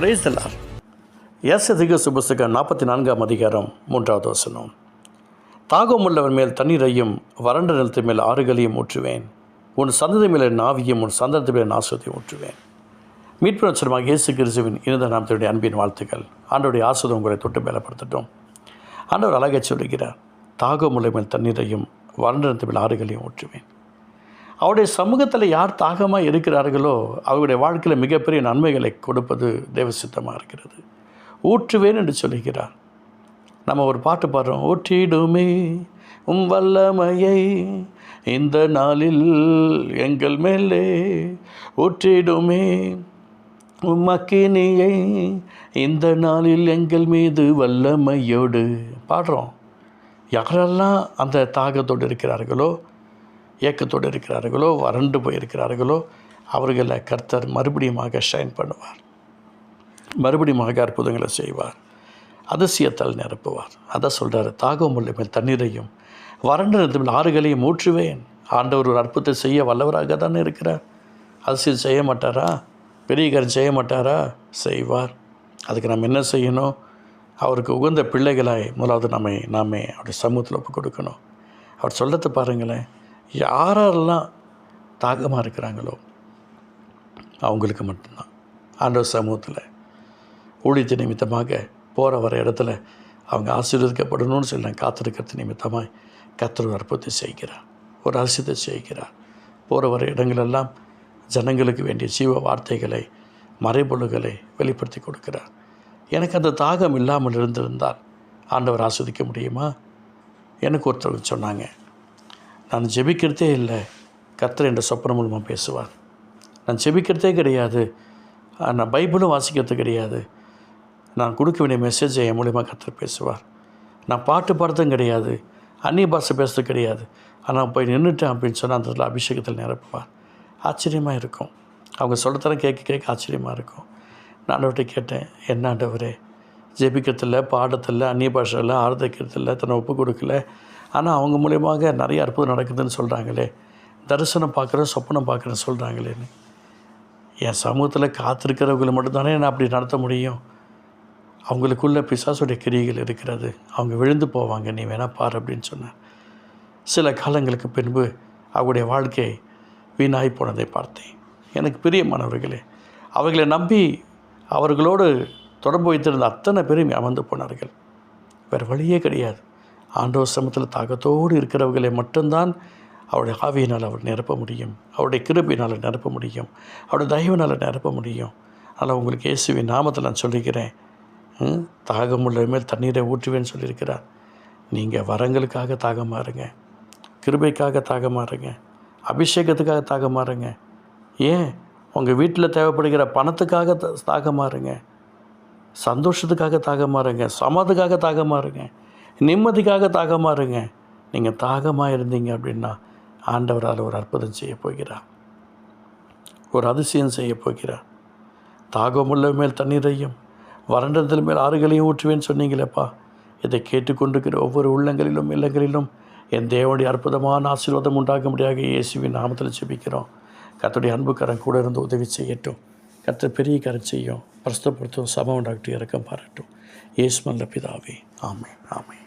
பிரைஸ்தலார் S அதிக புஸ்தகம் நாற்பத்தி நான்காம் அதிகாரம் மூன்றாவது வசனம். தாகமுள்ளவன் மேல் தண்ணீரையும் வறண்ட நிலத்தின் மேல் ஆறுகளையும் ஊற்றுவேன். உன் சந்ததி மேலே நாவியும் உன் சந்ததி மேலே நாசத்தையும் ஊற்றுவேன். மீட்பு நட்சத்திரமாக இயேசு கிறிஸ்துவின் இனித நாமத்தினுடைய அன்பின் வாழ்த்துக்கள். ஆண்டோடைய ஆசுதம் உங்களை தொட்டு மேலப்படுத்தட்டும். ஆண்டவர் அழகை சொல்லுகிறார் தாகமுள்ள மேல் தண்ணீரையும் வறண்ட நிலத்தின் மேல் ஆறுகளையும் ஊற்றுவேன். அவருடைய சமூகத்தில் யார் தாகமாக இருக்கிறார்களோ அவருடைய வாழ்க்கையில் மிகப்பெரிய நன்மைகளை கொடுப்பது தேவசித்தமாக இருக்கிறது. ஊற்றுவேன் என்று சொல்லுகிறார். நம்ம ஒரு பாட்டு பாடுறோம். ஊற்றிடுமே உம் வல்லமையை இந்த நாளில் எங்கள் மேலே ஊற்றிடுமே உம் அக்கினியை இந்த நாளில் எங்கள் மீது வல்லமையோடு. பாடுறோம். யாரெல்லாம் அந்த தாகத்தோடு இருக்கிறார்களோ ஏக்கத்தோடு இருக்கிறார்களோ வறண்டு போயிருக்கிறார்களோ அவர்களை கர்த்தர் மறுபடியுமாக ஷைன் பண்ணுவார். மறுபடியுமாக அற்புதங்களை செய்வார். அதிசயத்தால் நிரப்புவார். அதை சொல்கிறார் தாகமுள்ள மேல் தண்ணீரையும் வறண்ட நிலத்தில் ஆறுகளையும் ஊற்றுவேன். ஆண்டவர் ஒரு அற்புதத்தை செய்ய வல்லவராக தானே இருக்கிறார். அதிசயம் செய்ய மாட்டாரா? பெரிய காரியம் செய்ய மாட்டாரா? செய்வார். அதுக்கு நம்ம என்ன செய்யணும்? அவருக்கு உகந்த பிள்ளைகளாய் முதலாவது நம்மை நாமே அவருடைய சமூகத்தில் ஒப்பு கொடுக்கணும். அவர் சொல்லத்தை பாருங்களேன். யாரெல்லாம் தாகமாக இருக்கிறாங்களோ அவங்களுக்கு மட்டும்தான். ஆண்டவர் சமூகத்தில் ஊழியத்து நிமித்தமாக போகிற வர இடத்துல அவங்க ஆசீர்வதிக்கப்படணும்னு சொல்லி நான் காத்திருக்கிறது நிமித்தமாக கத்தர் அற்புதத்தை செய்கிறார். ஒரு அரசியத்தை செய்கிறார். போகிற வர இடங்களெல்லாம் ஜனங்களுக்கு வேண்டிய ஜீவ வார்த்தைகளை மறைபொருள்களை வெளிப்படுத்தி கொடுக்கிறார். எனக்கு அந்த தாகம் இல்லாமல் இருந்திருந்தால் ஆண்டவர் ஆஸ்வதிக்க முடியுமா? எனக்கு ஒருத்தர் சொன்னாங்க நான் ஜெபிக்கிறதே இல்லை. கர்த்தர் என்ற சொப்பனம் மூலமாக பேசுவார். நான் ஜெபிக்கிறதே கிடையாது. நான் பைபிளும் வாசிக்கிறது கிடையாது. நான் கொடுக்க வேண்டிய மெசேஜை என் மூலியமாக கர்த்தர் பேசுவார். நான் பாட்டு பாடுறதும் கிடையாது. அந்நிய பாஷை பேசுறது கிடையாது. ஆனால் போய் நின்றுட்டேன் அப்படின்னு சொன்னால் அந்த அபிஷேகத்தில் நிரப்புவார். ஆச்சரியமாக இருக்கும். அவங்க சொல்லத்தரம் கேட்க கேட்க ஆச்சரியமாக இருக்கும். நான் அவர்கிட்ட கேட்டேன் என்ன ஆண்டவரே? ஜெபிக்கிறதில்ல பாடத்தில் அந்நிய பாஷையில் ஆர்திக்கிறதில்ல தன்னை ஒப்பு கொடுக்கல. ஆனால் அவங்க மூலயமாக நிறைய அற்புதம் நடக்குதுன்னு சொல்கிறாங்களே தரிசனம் பார்க்குறேன் சொப்பனம் பார்க்குறேன்னு சொல்கிறாங்களேன்னு என் சமூகத்தில் காத்திருக்கிறவங்களை மட்டும்தானே நான் அப்படி நடத்த முடியும்? அவங்களுக்குள்ள பிசாசுடைய கிரியைகள் இருக்கிறது. அவங்க விழுந்து போவாங்க நீ வேணால் பாரு அப்படின்னு சொன்னேன் சில காலங்களுக்கு பின்பு அவருடைய வாழ்க்கை வீணாய் போனதை பார்த்தேன். எனக்கு பிரியமானவர்களே அவர்களை நம்பி அவர்களோடு தொடர்பு வைத்திருந்த அத்தனை பேரும் அமர்ந்து போனார்கள். வேறு வழியே கிடையாது. ஆண்டவர் சமத்தில் தாகத்தோடு இருக்கிறவர்களை மட்டும்தான் அவருடைய ஆவியினால் அவர் நிரப்ப முடியும். அவருடைய கிருபினால் நிரப்ப முடியும். அவருடைய தயவினால் நிரப்ப முடியும். அதனால் உங்களுக்கு இயேசுவின் நாமத்தில் நான் சொல்லிக்கிறேன் ம், தாகமுள்ள மேல் தண்ணீரை ஊற்றுவேன்னு சொல்லியிருக்கிறார். நீங்கள் வரங்களுக்காக தாகமாக இருங்க. கிருபைக்காக தாகமாக இருங்க. அபிஷேகத்துக்காக தாகமாக இருங்க. ஏன்? உங்கள் வீட்டில் தேவைப்படுகிற பணத்துக்காக த- தாகமாக இருங்க. சந்தோஷத்துக்காக தாகமாக இருங்க. சமத்துக்காக தாகமாக இருங்க. நிம்மதிக்காக தாகமாக இருங்க. நீங்கள் தாகமாக இருந்தீங்க அப்படின்னா ஆண்டவரால் ஒரு அற்புதம் செய்ய போகிறார். ஒரு அதிசயம் செய்ய போகிறார். தாகமுள்ள மேல் தண்ணீரையும் வறண்டதில் மேல் ஆறுகளையும் ஊற்றுவேன்னு சொன்னீங்களேப்பா. இதை கேட்டுக்கொண்டிருக்கிற ஒவ்வொரு உள்ளங்களிலும் இல்லங்களிலும் என் தேவனுடைய அற்புதமான ஆசீர்வாதம் உண்டாகும்படியாக இயேசுவின் நாமத்தில் செபிக்கிறோம் கத்துடைய அன்புக்காரன் கூட இருந்து உதவி செய்யட்டும். கத்த பெரிய கரை செய்யும். பிரஸ்தப்படுத்தும் சமம் டாக்டர் இறக்கம் பாராட்டும். இயேசு பிதாவே. ஆமை ஆமை